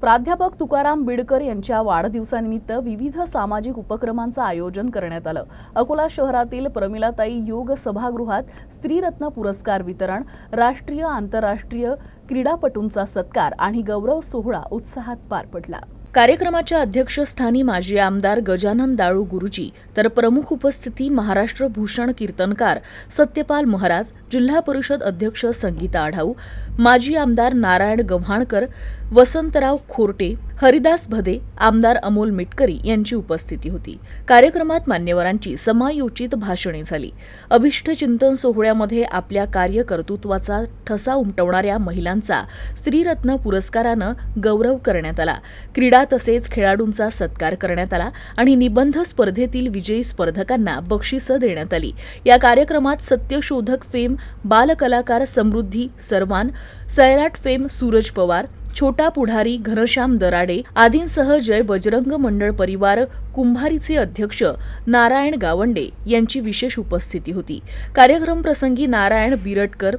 प्राध्यापक तुकाराम बिडकर यांच्या वाढदिवसानिमित्त विविध सामाजिक उपक्रमांचं आयोजन करण्यात आलं. अकोला शहरातील प्रमिलाताई योग सभागृहात स्त्रीरत्न पुरस्कार वितरण राष्ट्रीय आंतरराष्ट्रीय क्रीडापटूंचा सत्कार आणि गौरव सोहळा उत्साहात पार पडला. कार्यक्रमाच्या अध्यक्षस्थानी माजी आमदार गजानन दाळू गुरुजी तर प्रमुख उपस्थिती महाराष्ट्र भूषण कीर्तनकार सत्यपाल महाराज जिल्हा परिषद अध्यक्ष संगीता आढाऊ माजी आमदार नारायण गव्हाणकर वसंतराव खोरटे हरिदास भदे आमदार अमोल मिटकरी यांची उपस्थिती होती. कार्यक्रमात मान्यवरांची समायोचित भाषणे झाली. अभिष्ट चिंतन सोहळ्यामध्ये आपल्या कार्यकर्तृत्वाचा ठसा उमटवणाऱ्या महिलांचा स्त्रीरत्न पुरस्कारानं गौरव करण्यात आला. क्रीडा तसेच खेळाडूंचा सत्कार करण्यात आला आणि निबंध स्पर्धेतील विजयी स्पर्धकांना बक्षिसं देण्यात आली. या कार्यक्रमात सत्यशोधक फेम बालकलाकार समृद्धी सर्वान सैराट फेम सूरज पवार छोटा पुढारी घनश्याम दराडे आदींसह जय बजरंग मंडळ परिवार कुंभारीचे अध्यक्ष नारायण गावंडे यांची विशेष उपस्थिती होती. कार्यक्रम प्रसंगी नारायण बिरटकर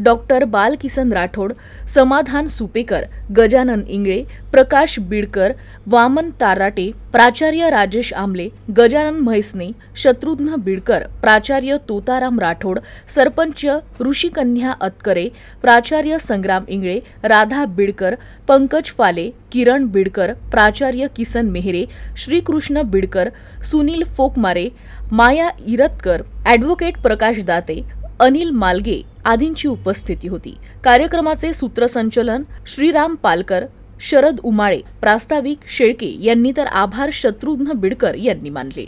डॉक्टर बालकिसन राठोड, समाधान सुपेकर, गजानन इंगळे, प्रकाश बिडकर, वामन ताराटे, प्राचार्य राजेश आमले, गजानन म्हैसने, शत्रुघ्न बिडकर, प्राचार्य तोताराम राठोड, सरपंच ऋषिकन्या अतकरे, प्राचार्य संग्राम इंगळे, राधा बिडकर, पंकज फाले, किरण बिडकर, प्राचार्य किसन मेहरे, श्रीकृष्ण बिडकर, सुनील फोकमारे, माया इरतकर, ॲडव्होकेट प्रकाश दाते अनिल मालगे आदींची उपस्थिती होती. कार्यक्रमाचे सूत्रसंचलन श्रीराम पालकर शरद उमाळे प्रास्ताविक शेळके यांनी तर आभार शत्रुघ्न बिडकर यांनी मानले.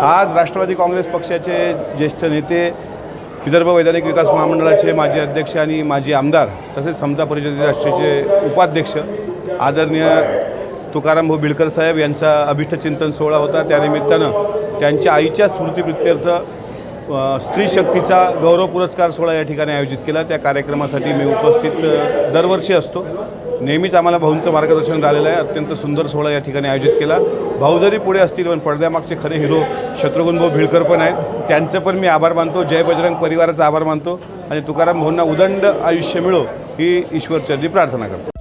आज राष्ट्रवादी काँग्रेस पक्षाचे ज्येष्ठ नेते विदर्भ वैधानिक विकास महामंडळाचे माजी अध्यक्ष आणि माजी आमदार तसेच समता परिषदेचे राष्ट्रीयचे उपाध्यक्ष आदरणीय तुकाराम भाऊ बिडकर साहेब यांचा अभिष्टचिंतन सोहळा होता. त्यानिमित्तानं त्यांच्या आईच्या स्मृतीप्रित्यर्थ स्त्री शक्तीचा गौरव पुरस्कार सोहळा या ठिकाणी आयोजित केला. त्या कार्यक्रमासाठी मी उपस्थित दरवर्षी असतो. नेहमीच आम्हाला भाऊंचं मार्गदर्शन झालेलं आहे. अत्यंत सुंदर सोहळा या ठिकाणी आयोजित केला. भाऊ जरी पुढे असतील पण पडद्यामागचे खरे हिरो शत्रुघ्न भाऊ भिळकर पण आहेत. त्यांचं पण मी आभार मानतो. जय बजरंग परिवाराचा आभार मानतो. आणि तुकाराम भाऊंना उदंड आयुष्य मिळो ही ईश्वरचरणी प्रार्थना करतो.